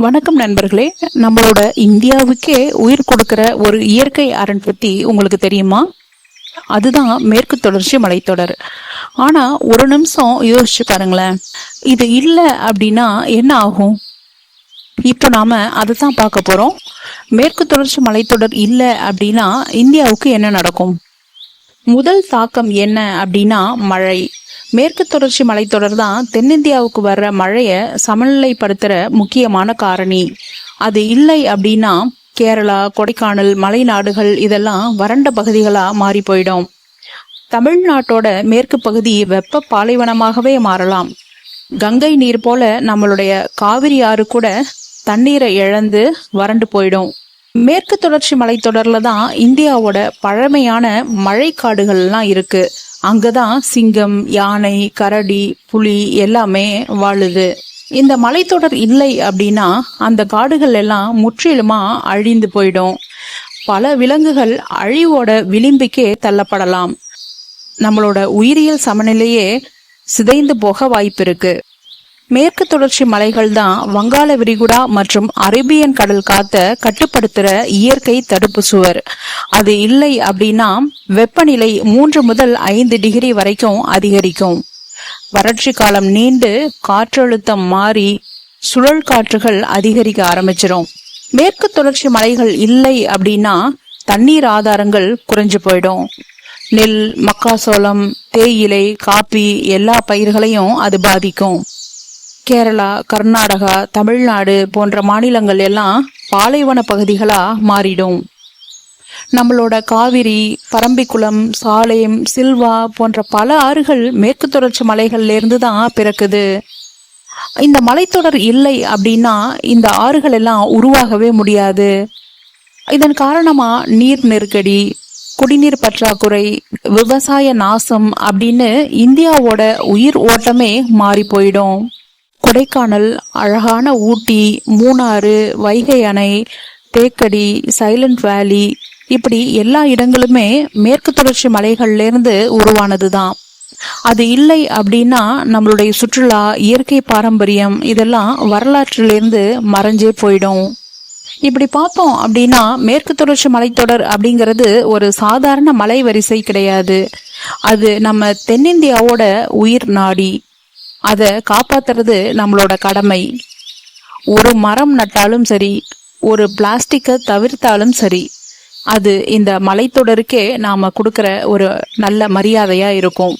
வணக்கம் நண்பர்களே. நம்மளோட இந்தியாவுக்கே உயிர் கொடுக்கிற ஒரு இயற்கை அரண் பத்தி உங்களுக்கு தெரியுமா? அதுதான் மேற்கு தொடர்ச்சி மலைத்தொடர். ஆனா ஒரு நிமிஷம் யோசிச்சு பாருங்களேன். இது இல்லை அப்படின்னா என்ன ஆகும்? இப்போ நாம அதை தான் பார்க்க போறோம். மேற்கு தொடர்ச்சி மலைத்தொடர் இல்லை அப்படின்னா இந்தியாவுக்கு என்ன நடக்கும்? முதல் தாக்கம் என்ன அப்படின்னா மழை. மேற்கு தொடர்ச்சி மலைத்தொடர் தான் தென்னிந்தியாவுக்கு வர்ற மழையை சமநிலைப்படுத்துகிற முக்கியமான காரணி. அது இல்லை அப்படின்னா கேரளா கொடைக்கானல் மலைநாடுகள் இதெல்லாம் வறண்ட பகுதிகளாக மாறி போயிடும். தமிழ்நாட்டோட மேற்கு பகுதி வெப்ப பாலைவனமாகவே மாறலாம். கங்கை நீர் போல நம்மளுடைய காவிரி ஆறு கூட தண்ணீரை இழந்து வறண்டு போயிடும். மேற்கு தொடர்ச்சி மலைத்தொடரில் தான் இந்தியாவோட பழமையான மழைக்காடுகள்லாம் இருக்கு. அங்கதான் சிங்கம் யானை கரடி புலி எல்லாமே வாழுது. இந்த மலைத்தொடர் இல்லை அப்படின்னா அந்த காடுகள் எல்லாம் முற்றிலுமா அழிந்து போயிடும். பல விலங்குகள் அழிவோட விளிம்புக்கே தள்ளப்படலாம். நம்மளோட உயிரியல் சமநிலையே சிதைந்து போக வாய்ப்பு இருக்கு. மேற்கு தொடர்ச்சி மலைகள் தான் வங்காள விரிகுடா மற்றும் அரேபியன் கடல் காத்த கட்டுப்படுத்துற இயற்கை தடுப்பு சுவர். அது இல்லை அப்படின்னா வெப்பநிலை மூன்று முதல் ஐந்து டிகிரி வரைக்கும் அதிகரிக்கும். வறட்சி காலம் நீண்டு காற்றழுத்தம் மாறி சுழல் காற்றுகள் அதிகரிக்க ஆரம்பிச்சிடும் மேற்கு தொடர்ச்சி மலைகள் இல்லை அப்படின்னா தண்ணீர் ஆதாரங்கள் குறைஞ்சு போயிடும். நெல் மக்காசோளம் தேயிலை காப்பி எல்லா பயிர்களையும் அது பாதிக்கும். கேரளா கர்நாடகா தமிழ்நாடு போன்ற மாநிலங்கள் எல்லாம் பாலைவன பகுதிகளா மாறிடும். நம்மளோட காவிரி பரம்பிக்குளம் சாலையம் சில்வா போன்ற பல ஆறுகள் மேற்கு தொடர்ச்சி மலைகள்லேருந்து தான் பிறக்குது. இந்த மலைத்தொடர் இல்லை அப்படின்னா இந்த ஆறுகள் எல்லாம் உருவாகவே முடியாது. இதன் காரணமாக நீர் நெருக்கடி குடிநீர் பற்றாக்குறை விவசாய நாசம் அப்படின்னு இந்தியாவோட உயிர் ஓட்டமே மாறி போயிடும். கொடைக்கானல் அழகான ஊட்டி மூணாறு வைகை அணை தேக்கடி சைலண்ட் வேலி இப்படி எல்லா இடங்களுமே மேற்கு தொடர்ச்சி மலைகள்லேருந்து உருவானது தான் அது இல்லை அப்படின்னா நம்மளுடைய சுற்றுலா இயற்கை பாரம்பரியம் இதெல்லாம் வரலாற்றிலிருந்து மறைஞ்சே போயிடும். இப்படி பார்த்தோம் அப்படின்னா மேற்கு தொடர்ச்சி மலைத்தொடர் அப்படிங்கிறது ஒரு சாதாரண மலை வரிசை கிடையாது. அது நம்ம தென்னிந்தியாவோட உயிர் நாடி. அதை காப்பாத்துறது நம்மளோட கடமை. ஒரு மரம் நட்டாலும் சரி ஒரு பிளாஸ்டிக்கை தவிர்த்தாலும் சரி அது இந்த மலைத்தொடருக்கே நாம கொடுக்குற ஒரு நல்ல மரியாதையா இருக்கும்.